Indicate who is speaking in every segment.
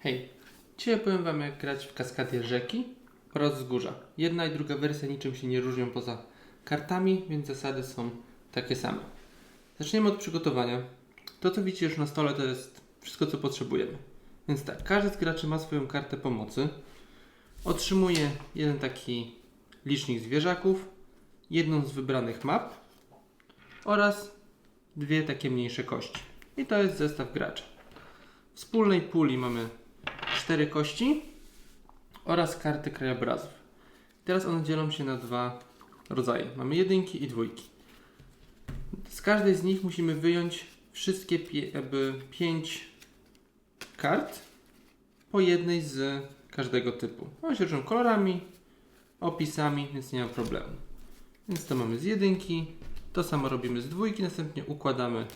Speaker 1: Hej, dzisiaj powiem Wam jak grać w kaskadzie rzeki oraz wzgórza. Jedna i druga wersja niczym się nie różnią poza kartami, więc zasady są takie same. Zaczniemy od przygotowania. To co widzicie już na stole to jest wszystko co potrzebujemy. Więc tak, każdy z graczy ma swoją kartę pomocy. Otrzymuje jeden taki licznik zwierzaków, jedną z wybranych map oraz dwie takie mniejsze kości. I to jest zestaw gracza. W wspólnej puli mamy cztery kości oraz karty krajobrazów. Teraz one dzielą się na dwa rodzaje. Mamy jedynki i dwójki. Z każdej z nich musimy wyjąć wszystkie pie, jakby pięć kart po jednej z każdego typu. One się różnią kolorami, opisami, więc nie ma problemu. Więc to mamy z jedynki, to samo robimy z dwójki, następnie układamy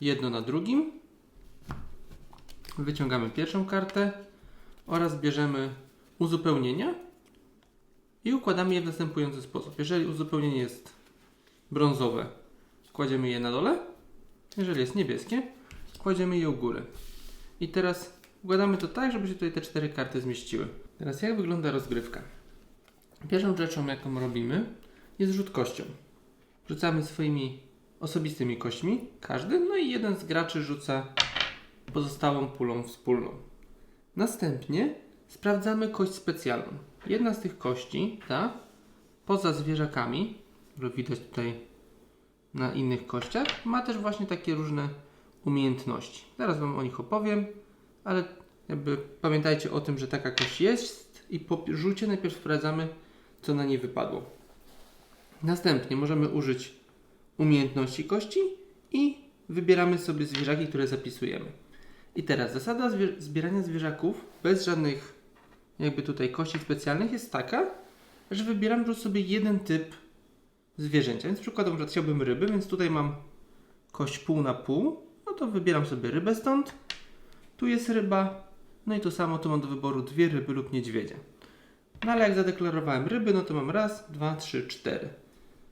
Speaker 1: jedno na drugim. Wyciągamy pierwszą kartę oraz bierzemy uzupełnienia i układamy je w następujący sposób. Jeżeli uzupełnienie jest brązowe, kładziemy je na dole. Jeżeli jest niebieskie, kładziemy je u góry. I teraz układamy to tak, żeby się tutaj te cztery karty zmieściły. Teraz jak wygląda rozgrywka? Pierwszą rzeczą, jaką robimy, jest rzut kością. Rzucamy swoimi osobistymi kośćmi, każdy, no i jeden z graczy rzuca pozostałą pulą wspólną. Następnie sprawdzamy kość specjalną. Jedna z tych kości, ta, poza zwierzakami, które widać tutaj na innych kościach, ma też właśnie takie różne umiejętności. Zaraz Wam o nich opowiem, ale jakby pamiętajcie o tym, że taka kość jest i po rzucie najpierw sprawdzamy, co na niej wypadło. Następnie możemy użyć umiejętności kości i wybieramy sobie zwierzaki, które zapisujemy. I teraz zasada zbierania zwierzaków bez żadnych jakby tutaj kości specjalnych jest taka, że wybieram po sobie jeden typ zwierzęcia. Więc przykładem, że chciałbym ryby, więc tutaj mam kość pół na pół, no to wybieram sobie rybę stąd. Tu jest ryba, no i to samo tu mam do wyboru dwie ryby lub niedźwiedzie. No ale jak zadeklarowałem ryby, no to mam raz, dwa, trzy, cztery.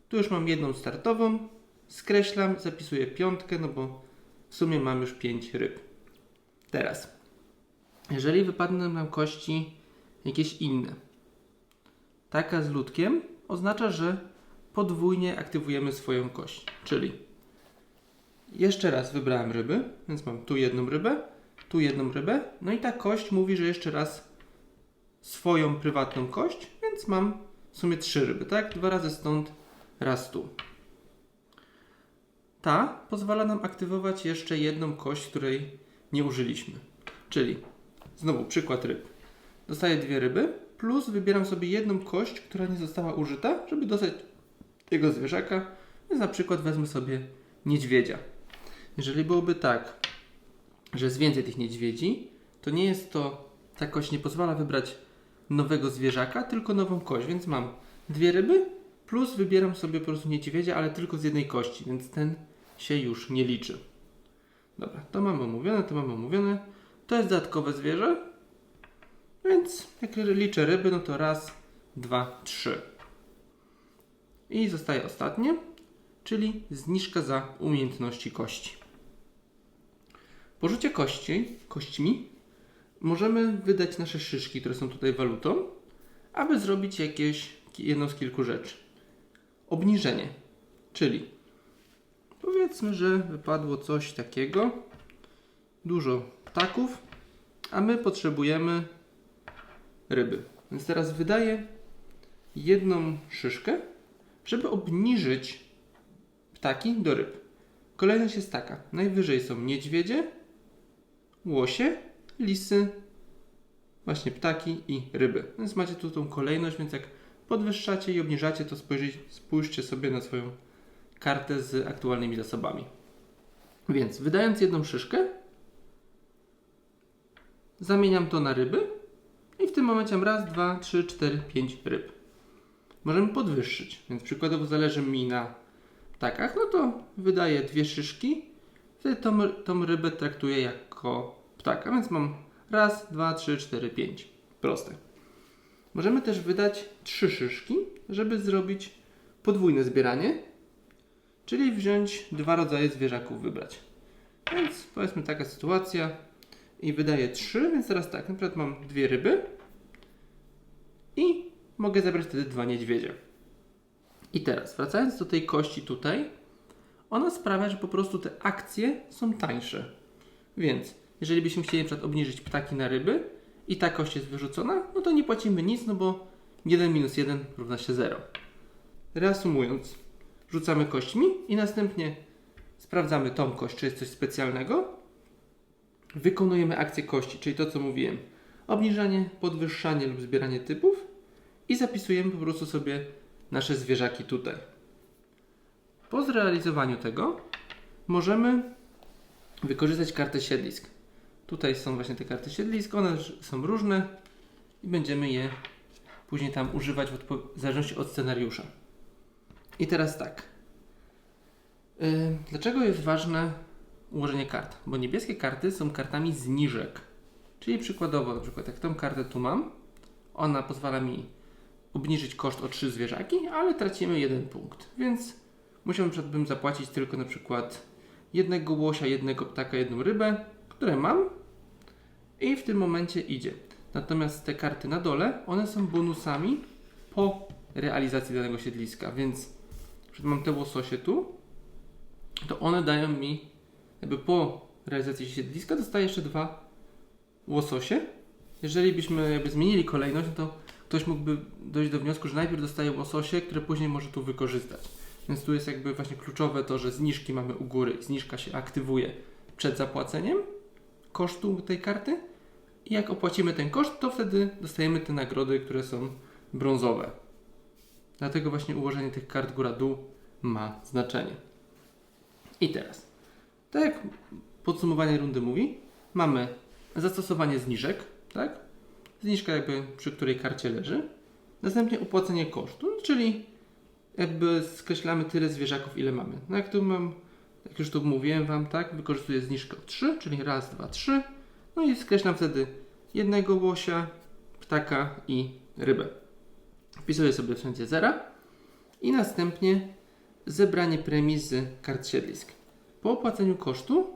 Speaker 1: Tu już mam jedną startową, skreślam, zapisuję piątkę, no bo w sumie mam już pięć ryb. Teraz, jeżeli wypadną nam kości jakieś inne, taka z ludkiem oznacza, że podwójnie aktywujemy swoją kość. Czyli jeszcze raz wybrałem ryby, więc mam tu jedną rybę, tu jedną rybę, no i ta kość mówi, że jeszcze raz swoją prywatną kość, więc mam w sumie trzy ryby, tak? Dwa razy stąd, raz tu. Ta pozwala nam aktywować jeszcze jedną kość, której nie użyliśmy. Czyli znowu przykład ryb. Dostaję dwie ryby, plus wybieram sobie jedną kość, która nie została użyta, żeby dostać tego zwierzaka. Więc na przykład wezmę sobie niedźwiedzia. Jeżeli byłoby tak, że jest więcej tych niedźwiedzi, to nie jest to, ta kość nie pozwala wybrać nowego zwierzaka, tylko nową kość, więc mam dwie ryby, plus wybieram sobie po prostu niedźwiedzia, ale tylko z jednej kości, więc ten się już nie liczy. Dobra, to mamy omówione, to mamy omówione. To jest dodatkowe zwierzę, więc jak liczę ryby, no to raz, dwa, trzy. I zostaje ostatnie, czyli zniżka za umiejętności kości. Po rzucie kości, kośćmi możemy wydać nasze szyszki, które są tutaj walutą, aby zrobić jakieś jedną z kilku rzeczy. Obniżenie, czyli powiedzmy, że wypadło coś takiego, dużo ptaków, a my potrzebujemy ryby. Więc teraz wydaję jedną szyszkę, żeby obniżyć ptaki do ryb. Kolejność jest taka. Najwyżej są niedźwiedzie, łosie, lisy, właśnie ptaki i ryby. Więc macie tu tą kolejność, więc jak podwyższacie i obniżacie, to spojrzyj, spójrzcie sobie na swoją kartę z aktualnymi zasobami. Więc wydając jedną szyszkę, zamieniam to na ryby i w tym momencie mam raz, dwa, trzy, cztery, pięć ryb. Możemy podwyższyć, więc przykładowo zależy mi na ptakach, no to wydaję dwie szyszki, wtedy tą, tą rybę traktuję jako ptaka, więc mam raz, dwa, trzy, cztery, pięć. Proste. Możemy też wydać trzy szyszki, żeby zrobić podwójne zbieranie, czyli wziąć dwa rodzaje zwierzaków wybrać. Więc powiedzmy taka sytuacja i wydaje 3, więc teraz tak, na przykład mam dwie ryby i mogę zebrać wtedy dwa niedźwiedzie. I teraz, wracając do tej kości tutaj, ona sprawia, że po prostu te akcje są tańsze. Więc, jeżeli byśmy chcieli przykład obniżyć ptaki na ryby i ta kość jest wyrzucona, no to nie płacimy nic, no bo 1 minus 1 równa się 0. Reasumując, rzucamy kośćmi i następnie sprawdzamy tą kość, czy jest coś specjalnego. Wykonujemy akcję kości, czyli to co mówiłem. Obniżanie, podwyższanie lub zbieranie typów i zapisujemy po prostu sobie nasze zwierzaki tutaj. Po zrealizowaniu tego możemy wykorzystać kartę siedlisk. Tutaj są właśnie te karty siedlisk, one są różne i będziemy je później tam używać w, w zależności od scenariusza. I teraz tak. Yy, dlaczego jest ważne ułożenie kart? Bo niebieskie karty są kartami zniżek. Czyli przykładowo, na przykład jak tą kartę tu mam, ona pozwala mi obniżyć koszt o 3 zwierzaki, ale tracimy jeden punkt. Więc musiałbym zapłacić tylko na przykład jednego łosia, jednego ptaka, jedną rybę, które mam i w tym momencie idzie. Natomiast te karty na dole, one są bonusami po realizacji danego siedliska, więc mam te łososie tu, to one dają mi jakby po realizacji siedliska dostaję jeszcze dwa łososie. Jeżeli byśmy jakby zmienili kolejność, no to ktoś mógłby dojść do wniosku, że najpierw dostaje łososie, które później może tu wykorzystać. Więc tu jest jakby właśnie kluczowe to, że zniżki mamy u góry. Zniżka się aktywuje przed zapłaceniem kosztu tej karty. I jak opłacimy ten koszt, to wtedy dostajemy te nagrody, które są brązowe. Dlatego właśnie ułożenie tych kart góra-dół ma znaczenie. I teraz, tak jak podsumowanie rundy mówi, mamy zastosowanie zniżek, tak? Zniżka jakby przy której karcie leży. Następnie opłacenie kosztu, czyli jakby skreślamy tyle zwierzaków, ile mamy. No jak tu mam, jak już tu mówiłem Wam, tak, wykorzystuję zniżkę o 3, czyli raz, dwa, trzy. No i skreślam wtedy jednego łosia, ptaka i rybę. Wpisuję sobie wszędzie zera i następnie zebranie premii z kart siedlisk. Po opłaceniu kosztu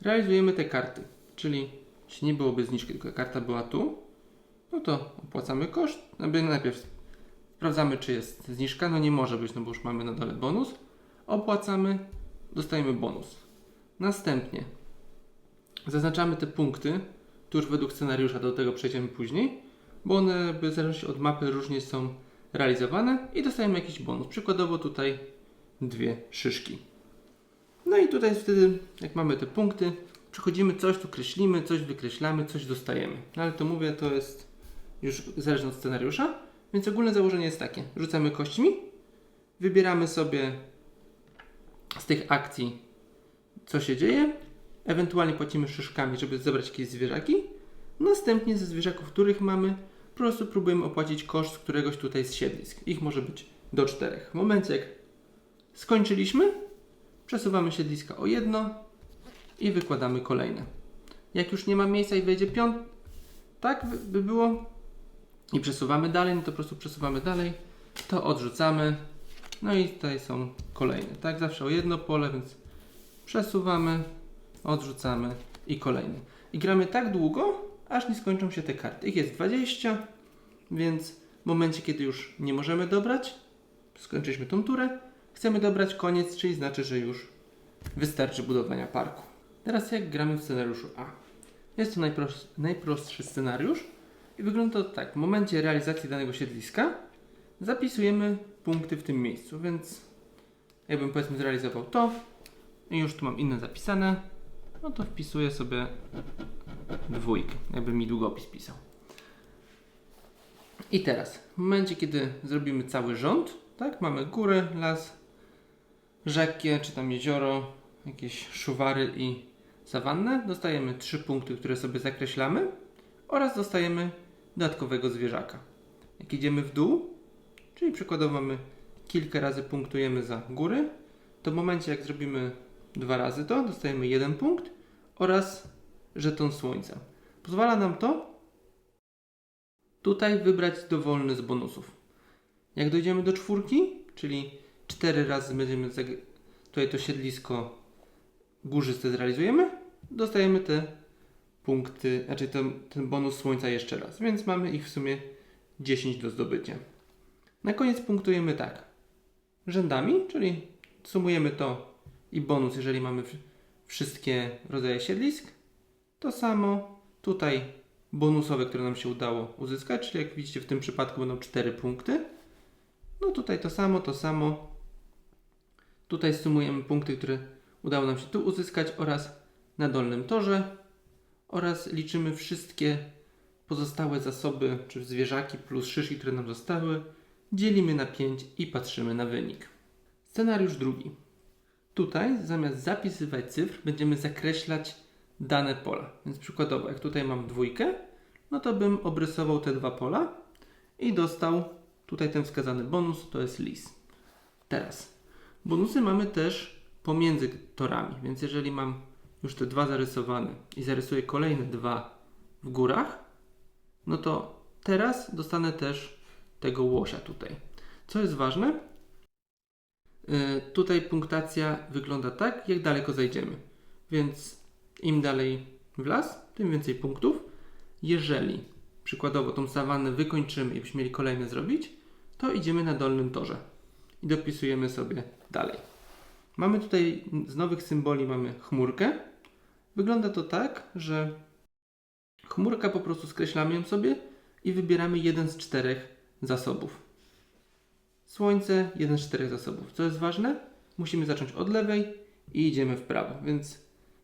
Speaker 1: realizujemy te karty, czyli jeśli nie byłoby zniżki, tylko karta była tu, no to opłacamy koszt, najpierw sprawdzamy, czy jest zniżka, no nie może być, no bo już mamy na dole bonus, opłacamy, dostajemy bonus. Następnie zaznaczamy te punkty, tu już według scenariusza, do tego przejdziemy później, bo one w zależności od mapy różnie są realizowane i dostajemy jakiś bonus. Przykładowo tutaj dwie szyszki. No i tutaj wtedy, jak mamy te punkty, przechodzimy coś, tu kreślimy, coś wykreślamy, coś dostajemy. No ale to mówię, to jest już zależne od scenariusza, więc ogólne założenie jest takie. Rzucamy kośćmi, wybieramy sobie z tych akcji, co się dzieje, ewentualnie płacimy szyszkami, żeby zebrać jakieś zwierzaki. Następnie ze zwierzaków, których mamy, po prostu próbujemy opłacić koszt któregoś tutaj z siedlisk. Ich może być do czterech. W momencie jak skończyliśmy, przesuwamy siedliska o jedno i wykładamy kolejne. Jak już nie ma miejsca i wejdzie piąt, tak by- by było i przesuwamy dalej, no to po prostu przesuwamy dalej, to odrzucamy. No i tutaj są kolejne. Tak, zawsze o jedno pole, więc przesuwamy, odrzucamy i kolejny. I gramy tak długo, aż nie skończą się te karty. Ich jest 20, więc w momencie, kiedy już nie możemy dobrać, skończyliśmy tą turę, chcemy dobrać koniec, czyli znaczy, że już wystarczy budowania parku. Teraz jak gramy w scenariuszu A? Jest to najpros- najprostszy scenariusz i wygląda to tak. W momencie realizacji danego siedliska zapisujemy punkty w tym miejscu, więc jakbym powiedzmy zrealizował to i już tu mam inne zapisane, no to wpisuję sobie dwójkę, jakby mi długopis pisał. I teraz, w momencie kiedy zrobimy cały rząd, tak, mamy górę, las, rzekę, czy tam jezioro, jakieś szuwary i sawannę, dostajemy trzy punkty, które sobie zakreślamy oraz dostajemy dodatkowego zwierzaka. Jak idziemy w dół, czyli przykładowo mamy kilka razy punktujemy za góry, to w momencie jak zrobimy dwa razy to, dostajemy jeden punkt oraz żeton słońca. Pozwala nam to tutaj wybrać dowolny z bonusów. Jak dojdziemy do czwórki, czyli cztery razy będziemy tutaj to siedlisko górzyste zrealizujemy, dostajemy te punkty, znaczy ten, ten bonus słońca jeszcze raz, więc mamy ich w sumie 10 do zdobycia. Na koniec punktujemy tak. Rzędami, czyli sumujemy to i bonus, jeżeli mamy wszystkie rodzaje siedlisk. To samo tutaj bonusowe, które nam się udało uzyskać, czyli jak widzicie w tym przypadku będą 4 punkty. No tutaj to samo, to samo. Tutaj sumujemy punkty, które udało nam się tu uzyskać oraz na dolnym torze oraz liczymy wszystkie pozostałe zasoby czy zwierzaki plus szyszki, które nam zostały. Dzielimy na 5 i patrzymy na wynik. Scenariusz drugi. Tutaj zamiast zapisywać cyfr będziemy zakreślać dane pola. Więc przykładowo, jak tutaj mam dwójkę, no to bym obrysował te dwa pola i dostał tutaj ten wskazany bonus, to jest lis. Teraz, bonusy mamy też pomiędzy torami, więc jeżeli mam już te dwa zarysowane i zarysuję kolejne dwa w górach, no to teraz dostanę też tego łosia tutaj. Co jest ważne, tutaj punktacja wygląda tak, jak daleko zajdziemy. Więc im dalej w las, tym więcej punktów. Jeżeli przykładowo tą sawannę wykończymy i byśmy mieli kolejne zrobić, to idziemy na dolnym torze i dopisujemy sobie dalej. Mamy tutaj z nowych symboli mamy chmurkę. Wygląda to tak, że chmurka po prostu skreślamy ją sobie i wybieramy jeden z czterech zasobów. Słońce, jeden z czterech zasobów. Co jest ważne? Musimy zacząć od lewej i idziemy w prawo. Więc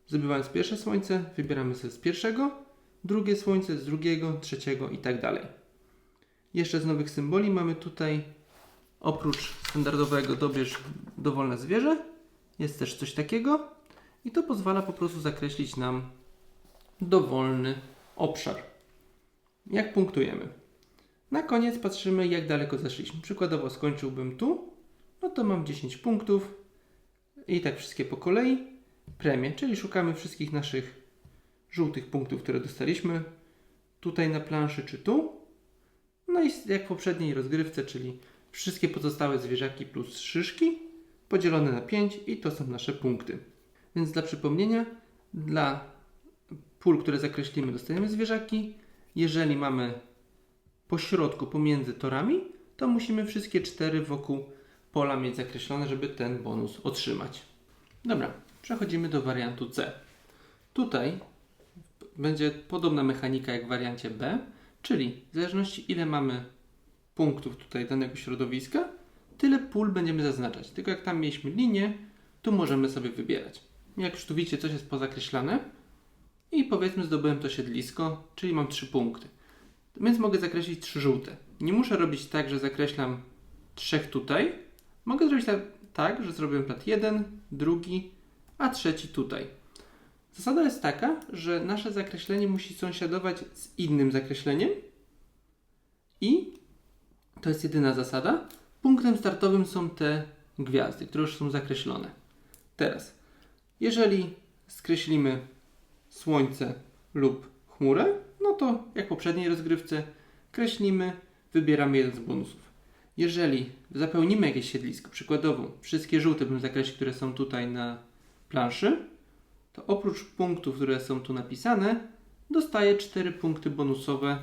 Speaker 1: zdobywając pierwsze słońce, wybieramy sobie z pierwszego, drugie słońce z drugiego, trzeciego i tak dalej. Jeszcze z nowych symboli mamy tutaj oprócz standardowego dobierz dowolne zwierzę, jest też coś takiego i to pozwala po prostu zakreślić nam dowolny obszar. Jak punktujemy? Na koniec patrzymy, jak daleko zeszliśmy. Przykładowo skończyłbym tu, no to mam 10 punktów i tak wszystkie po kolei. Premię, czyli szukamy wszystkich naszych żółtych punktów, które dostaliśmy tutaj na planszy czy tu. No i jak w poprzedniej rozgrywce, czyli wszystkie pozostałe zwierzaki plus szyszki podzielone na 5 i to są nasze punkty. Więc dla przypomnienia, dla pól, które zakreślimy, dostajemy zwierzaki. Jeżeli mamy po środku, pomiędzy torami, to musimy wszystkie cztery wokół pola mieć zakreślone, żeby ten bonus otrzymać. Dobra, przechodzimy do wariantu C. Tutaj będzie podobna mechanika jak w wariancie B, czyli w zależności ile mamy punktów tutaj danego środowiska, tyle pól będziemy zaznaczać. Tylko jak tam mieliśmy linię, tu możemy sobie wybierać. Jak już tu widzicie, coś jest pozakreślane i powiedzmy zdobyłem to siedlisko, czyli mam trzy punkty. Więc mogę zakreślić trzy żółte. Nie muszę robić tak, że zakreślam trzech tutaj. Mogę zrobić tak, tak że zrobię plat jeden, drugi, a trzeci tutaj. Zasada jest taka, że nasze zakreślenie musi sąsiadować z innym zakreśleniem i to jest jedyna zasada. Punktem startowym są te gwiazdy, które już są zakreślone. Teraz, jeżeli skreślimy słońce lub chmurę, no to jak w poprzedniej rozgrywce kreślimy, wybieramy jeden z bonusów. Jeżeli zapełnimy jakieś siedlisko, przykładowo wszystkie żółte bym zakreślił, które są tutaj na planszy, to oprócz punktów, które są tu napisane, dostaję 4 punkty bonusowe,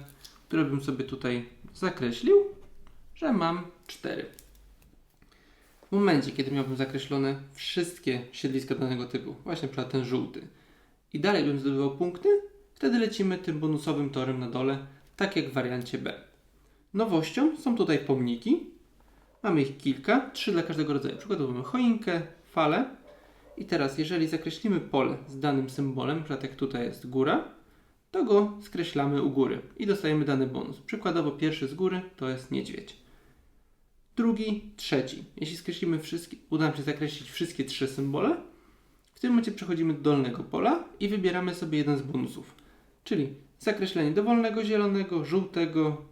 Speaker 1: które bym sobie tutaj zakreślił, że mam 4. W momencie, kiedy miałbym zakreślone wszystkie siedliska danego typu, właśnie przykład ten żółty, i dalej bym zdobywał punkty, wtedy lecimy tym bonusowym torem na dole, tak jak w wariancie B. Nowością są tutaj pomniki. Mamy ich kilka, trzy dla każdego rodzaju. Przykładowo mamy choinkę, falę. I teraz, jeżeli zakreślimy pole z danym symbolem, np. jak tutaj jest góra, to go skreślamy u góry i dostajemy dany bonus. Przykładowo pierwszy z góry to jest niedźwiedź. Drugi, trzeci. Jeśli skreślimy wszystkie, uda nam się zakreślić wszystkie trzy symbole, w tym momencie przechodzimy do dolnego pola i wybieramy sobie jeden z bonusów. Czyli zakreślenie dowolnego zielonego, żółtego,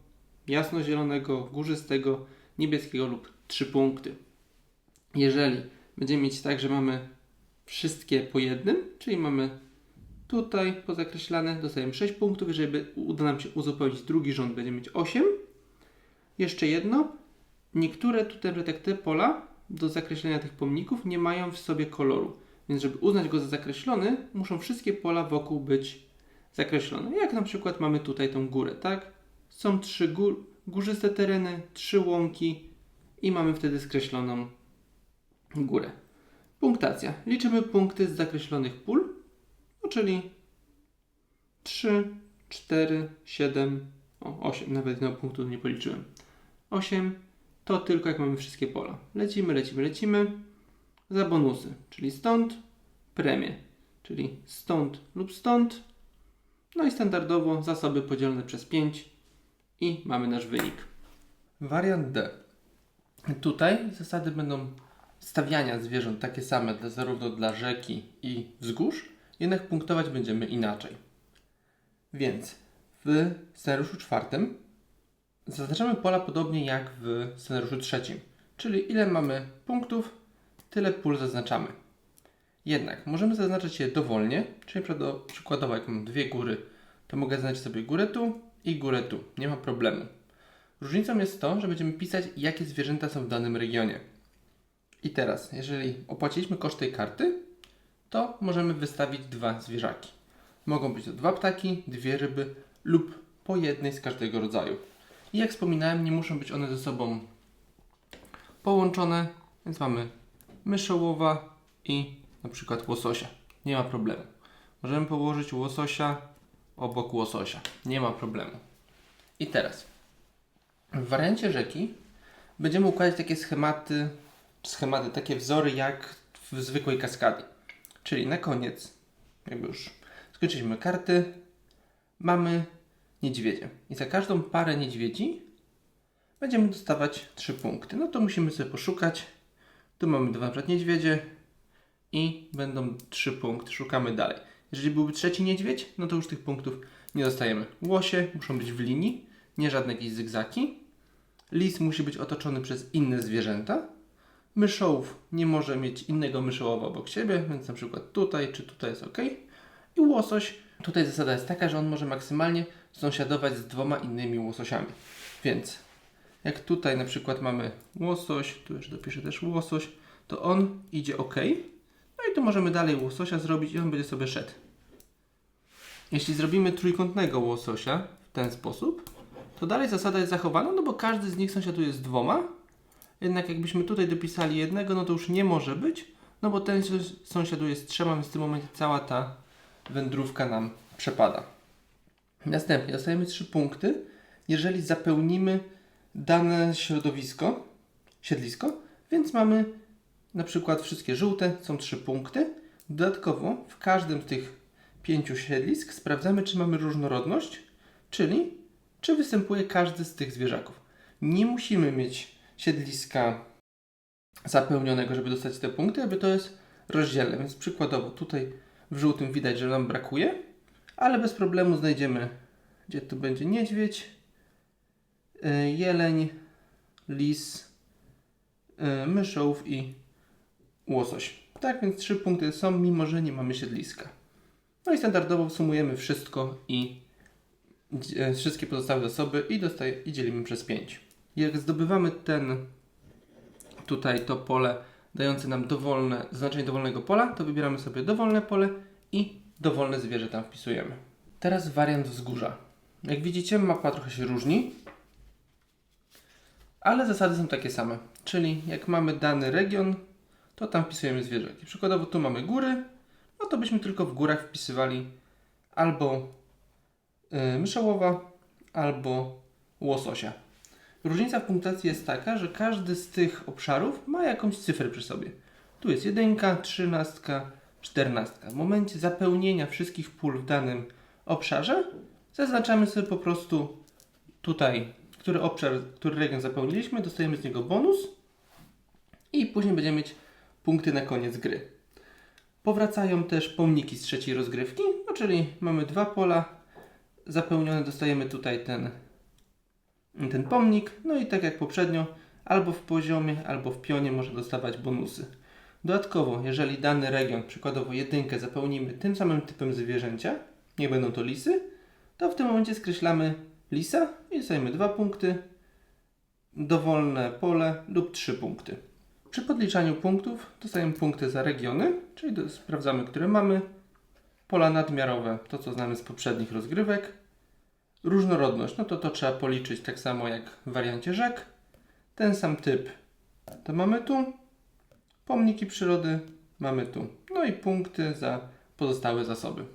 Speaker 1: jasnozielonego, górzystego, niebieskiego lub 3 punkty. Jeżeli będziemy mieć tak, że mamy wszystkie po jednym, czyli mamy tutaj pozakreślane, dostajemy 6 punktów. Jeżeli uda nam się uzupełnić drugi rząd, będziemy mieć 8. Jeszcze jedno. Niektóre tutaj, tak te pola do zakreślenia tych pomników nie mają w sobie koloru. Więc żeby uznać go za zakreślony, muszą wszystkie pola wokół być zakreślone. Jak na przykład mamy tutaj tą górę, tak? Są trzy gór, górzyste tereny, trzy łąki i mamy wtedy skreśloną górę. Punktacja. Liczymy punkty z zakreślonych pól, no czyli 3, 4, 7, o 8, nawet jednego punktu nie policzyłem. 8 to tylko jak mamy wszystkie pola. Lecimy, lecimy, lecimy za bonusy, czyli stąd premie, czyli stąd lub stąd. No i standardowo zasoby podzielone przez 5 i mamy nasz wynik. Wariant D. Tutaj zasady będą stawiania zwierząt takie same dla, zarówno dla rzeki i wzgórz, jednak punktować będziemy inaczej. Więc w scenariuszu czwartym zaznaczamy pola podobnie jak w scenariuszu trzecim, czyli ile mamy punktów, tyle pól zaznaczamy. Jednak możemy zaznaczyć je dowolnie, czyli przykłado- przykładowo jak mam dwie góry, to mogę zaznaczyć sobie górę tu i górę tu, nie ma problemu. Różnicą jest to, że będziemy pisać jakie zwierzęta są w danym regionie. I teraz, jeżeli opłaciliśmy koszt tej karty, to możemy wystawić dwa zwierzaki. Mogą być to dwa ptaki, dwie ryby lub po jednej z każdego rodzaju. I jak wspominałem, nie muszą być one ze sobą połączone, więc mamy myszołowa i na przykład łososia. Nie ma problemu. Możemy położyć łososia obok łososia. Nie ma problemu. I teraz, w wariancie rzeki będziemy układać takie schematy, schematy, takie wzory jak w zwykłej kaskadii. Czyli na koniec, jakby już skończyliśmy karty, mamy niedźwiedzie. I za każdą parę niedźwiedzi będziemy dostawać 3 punkty. No to musimy sobie poszukać. Tu mamy dwa niedźwiedzie i będą 3 punkty. Szukamy dalej. Jeżeli byłby trzeci niedźwiedź, no to już tych punktów nie dostajemy. Łosie muszą być w linii, nie żadne jakieś zygzaki. Lis musi być otoczony przez inne zwierzęta. Myszołów nie może mieć innego myszołowa obok siebie, więc na przykład tutaj czy tutaj jest ok. I łosoś, tutaj zasada jest taka, że on może maksymalnie sąsiadować z dwoma innymi łososiami. Więc jak tutaj na przykład mamy łosoś, tu już dopiszę też łosoś, to on idzie ok. I tu możemy dalej łososia zrobić i on będzie sobie szedł. Jeśli zrobimy trójkątnego łososia w ten sposób, to dalej zasada jest zachowana, no bo każdy z nich sąsiaduje z dwoma. Jednak jakbyśmy tutaj dopisali jednego, no to już nie może być, no bo ten sąs- sąsiaduje z trzema, więc w tym momencie cała ta wędrówka nam przepada. Następnie dostajemy trzy punkty, jeżeli zapełnimy dane środowisko, siedlisko, więc mamy na przykład wszystkie żółte, są trzy punkty. Dodatkowo w każdym z tych pięciu siedlisk sprawdzamy, czy mamy różnorodność, czyli czy występuje każdy z tych zwierzaków. Nie musimy mieć siedliska zapełnionego, żeby dostać te punkty, aby to jest rozdzielne. Więc przykładowo tutaj w żółtym widać, że nam brakuje, ale bez problemu znajdziemy, gdzie tu będzie niedźwiedź, y, jeleń, lis, y, myszołów i łosoś. Tak więc trzy punkty są, mimo że nie mamy siedliska. No i standardowo sumujemy wszystko i e, wszystkie pozostałe zasoby i, dostaje, i dzielimy przez 5. Jak zdobywamy ten tutaj to pole dające nam dowolne, znaczenie dowolnego pola, to wybieramy sobie dowolne pole i dowolne zwierzę tam wpisujemy. Teraz wariant wzgórza. Jak widzicie, mapa trochę się różni, ale zasady są takie same. Czyli jak mamy dany region, to tam wpisujemy zwierzaki. Przykładowo tu mamy góry, no to byśmy tylko w górach wpisywali albo y, myszołowa, albo łososia. Różnica w punktacji jest taka, że każdy z tych obszarów ma jakąś cyfrę przy sobie. Tu jest jedynka, trzynastka, czternastka. W momencie zapełnienia wszystkich pól w danym obszarze zaznaczamy sobie po prostu tutaj, który obszar, który region zapełniliśmy, dostajemy z niego bonus i później będziemy mieć punkty na koniec gry. Powracają też pomniki z trzeciej rozgrywki, no czyli mamy dwa pola zapełnione, dostajemy tutaj ten, ten pomnik, no i tak jak poprzednio, albo w poziomie, albo w pionie może dostawać bonusy. Dodatkowo, jeżeli dany region, przykładowo jedynkę, zapełnimy tym samym typem zwierzęcia, nie będą to lisy, to w tym momencie skreślamy lisa i dostajemy dwa punkty, dowolne pole lub trzy punkty. Przy podliczaniu punktów dostajemy punkty za regiony, czyli sprawdzamy, które mamy, Pola nadmiarowe, to co znamy z poprzednich rozgrywek. Różnorodność, no to to trzeba policzyć tak samo jak w wariancie rzek. Ten sam typ to mamy tu. Pomniki przyrody mamy tu. No i punkty za pozostałe zasoby.